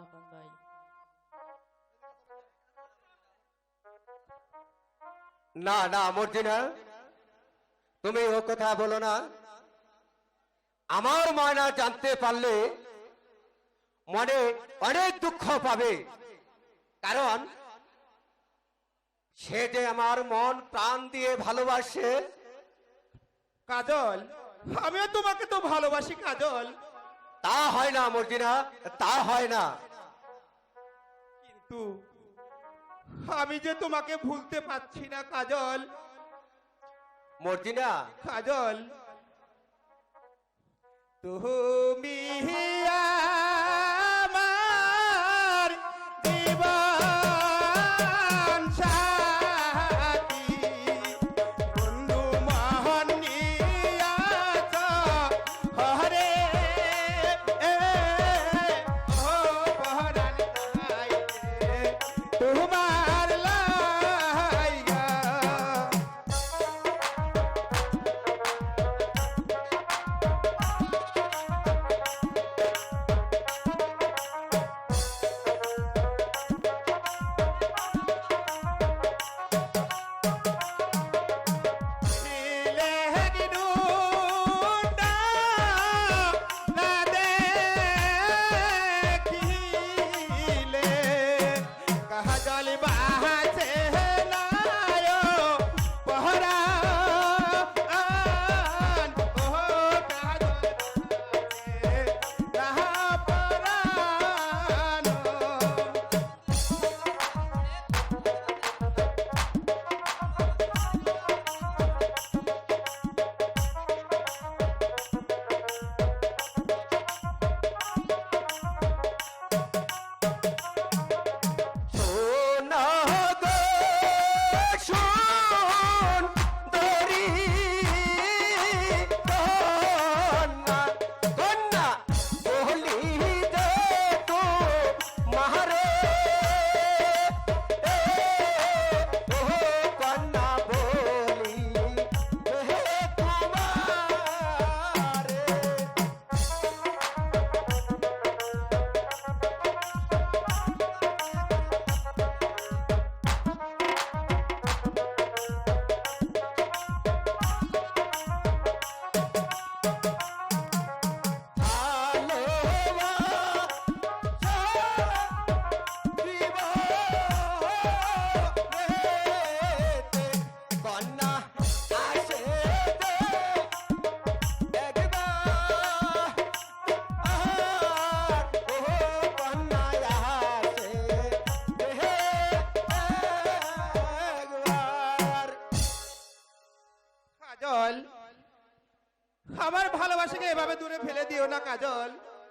আপন ভাই না না, মর্জিনা। তুমি ও কথা বলো না। আমার ময়না জানতে পারলে মনে অনেক দুঃখ পাবে। কারণ সে যে আমার মন প্রাণ দিয়ে ভালোবাসে, কাজল, আমিও তোমাকে তো ভালোবাসি, কাজল। তা হয় না মর্জিনা তা হয় না। কিন্তু আমি যে তোমাকে ভুলতে পারছি না কাজল। মর্জিনা। কাজল তুমি কাজল আমার ভালোবাসাকে